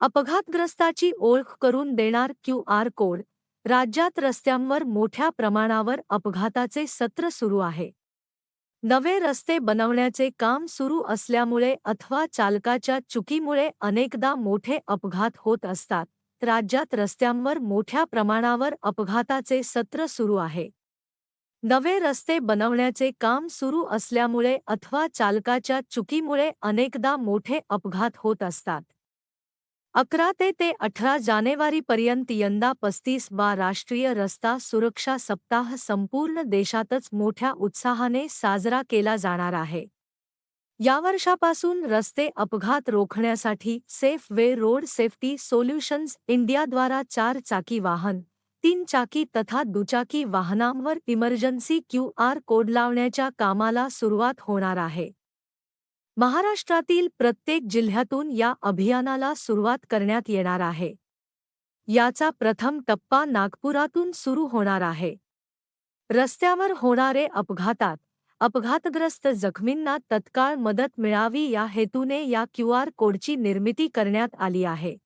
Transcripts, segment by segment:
अपघातग्रस्ताची ओळख करून देणार क्यू आर कोड. राज्यात रस्त्यांवर मोठ्या प्रमाणावर अपघाताचे सत्र सुरू आहे. नवे रस्ते बनवण्याचे काम सुरू असल्यामुळे अथवा चालकाच्या चुकीमुळे अनेकदा मोठे अपघात होत असतात. राज्यात रस्त्यांवर मोठ्या प्रमाणावर अपघाताचे सत्र सुरू आहे. नवे रस्ते बनवण्याचे काम सुरू असल्यामुळे अथवा चालकाच्या चुकीमुळे अनेकदा मोठे अपघात होत असतात. अकरा ते ते अठरा जानेवारीपर्यंत यंदा पस्तीस वा राष्ट्रीय रस्ता सुरक्षा सप्ताह संपूर्ण देशातच मोठ्या उत्साहाने साजरा केला जाणार आहे. या वर्षापासून रस्ते अपघात रोखण्यासाठी safe way road safety solutions इंडियाद्वारा चार चाकी वाहन, तीन चाकी तथा दुचाकी वाहनांवर इमर्जन्सी क्यू आर कोड लावण्याच्या कामाला सुरुवात होणार आहे. महाराष्ट्रातील प्रत्येक जिल्ह्यातून या अभियानाला सुरुवात करण्यात येणार आहे. याचा प्रथम टप्पा नागपुरातून सुरू होणार आहे. रस्त्यावर होणारे अपघातात अपघातग्रस्त जखमींना तत्काळ मदत मिळावी या हेतूने या क्यू आर कोडची निर्मिती करण्यात आली आहे.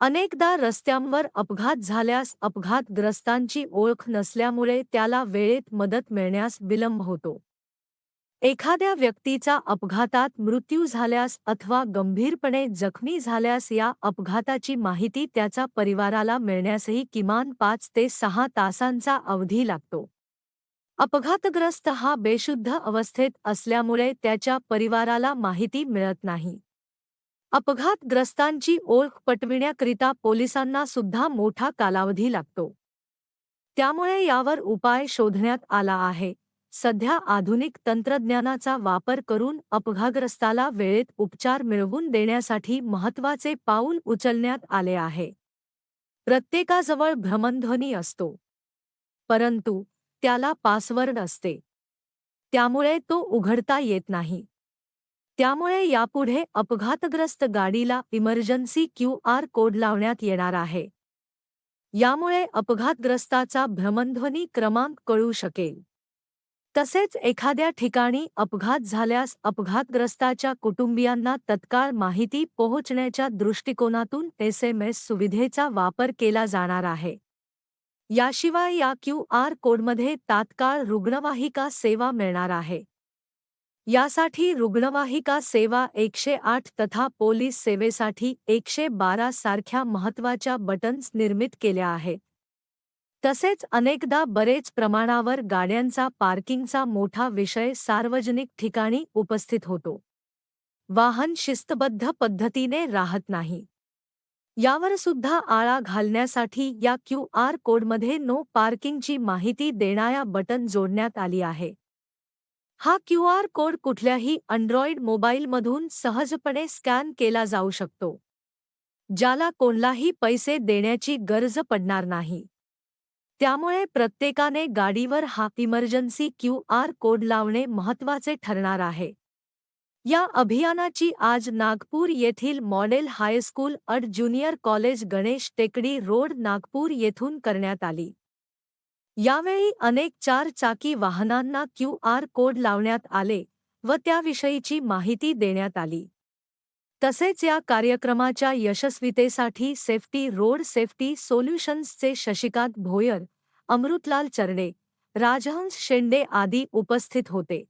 अनेकदा रस्त्यांवर अपघात झाल्यास अपघातग्रस्तांची ओळख नसल्यामुळे त्याला वेळेत मदत मिळण्यास विलंब होतो. एखाद्या व्यक्तीचा अपघातात मृत्यू झाल्यास अथवा गंभीरपणे जखमी झाल्यास या अपघाताची माहिती त्याचा परिवाराला मिळण्यासही किमान पाच ते सहा तासांचा अवधी लागतो. अपघातग्रस्त हा बेशुद्ध अवस्थेत असल्यामुळे त्याच्या परिवाराला माहिती मिळत नाही. अपघातग्रस्तांची ओळख पटविण्याकरिता पोलिसांना सुद्धा मोठा कालावधी लागतो. त्यामुळे यावर उपाय शोधण्यात आला आहे. सध्या आधुनिक तंत्रज्ञानाचा वापर करून अपघातग्रस्ताला वेळेत उपचार मिळवून देण्यासाठी महत्त्वाचे पाऊल उचलण्यात आले आहे. प्रत्येकाजवळ भ्रमणध्वनी असतो. परंतु त्याला पासवर्ड असते. त्यामुळे तो उघडता येत नाही. त्यामुळे यापुढे अपघातग्रस्त गाडीला इमर्जन्सी क्यू आर कोड लावण्यात येणार आहे. यामुळे अपघातग्रस्ताचा भ्रमणध्वनी क्रमांक कळू शकेल. तसेच एखाद्या ठिकाणी अपघात झाल्यास अपघातग्रस्ताच्या कुटुंबियांना तत्काळ माहिती पोहोचण्याच्या दृष्टिकोनातून एसएमएस सुविधेचा वापर केला जाणार आहे. याशिवाय या क्यू आर कोडमध्ये तात्काळ रुग्णवाहिका सेवा मिळणार आहे. यासाठी रुग्णवाहिका सेवा एकशे आठ तथा पोलीस सेवेसाठी एकशे बारा सारख्या महत्त्वाच्या बटन्स निर्मित केल्या आहेत. तसेच अनेकदा बरेच प्रमाणावर गाड्यांचा पार्किंगचा मोठा विषय सार्वजनिक ठिकाणी उपस्थित होतो. वाहन शिस्तबद्ध पद्धतीने राहत नाही. यावर सुद्धा आळा घालण्यासाठी या क्यू आर कोडमध्ये नो पार्किंगची माहिती देणाऱ्या बटन जोडण्यात आली आहे. हा क्यू आर कोड कुठल्याही अँड्रॉइड मोबाईलमधून सहजपणे स्कॅन केला जाऊ शकतो. ज्याला कोणलाही पैसे देण्याची गरज पडणार नाही. त्यामुळे प्रत्येकाने गाडीवर हा इमर्जन्सी क्यू आर कोड लावणे महत्त्वाचे ठरणार आहे. या अभियानाची आज नागपूर येथील model high school and junior college Ganesh Tekdi road Nagpur येथून करण्यात आली. यावेळी अनेक चार चाकी वाहनांना क्यू आर कोड लावण्यात आले व त्याविषयीची माहिती देण्यात आली. तसेच या कार्यक्रमाच्या यशस्वीतेसाठी सेफ्टी रोड सेफ्टी सोल्युशन्सचे शशिकांत भोयर अमृतलाल चरणे राजहंस शेंडे आदी उपस्थित होते.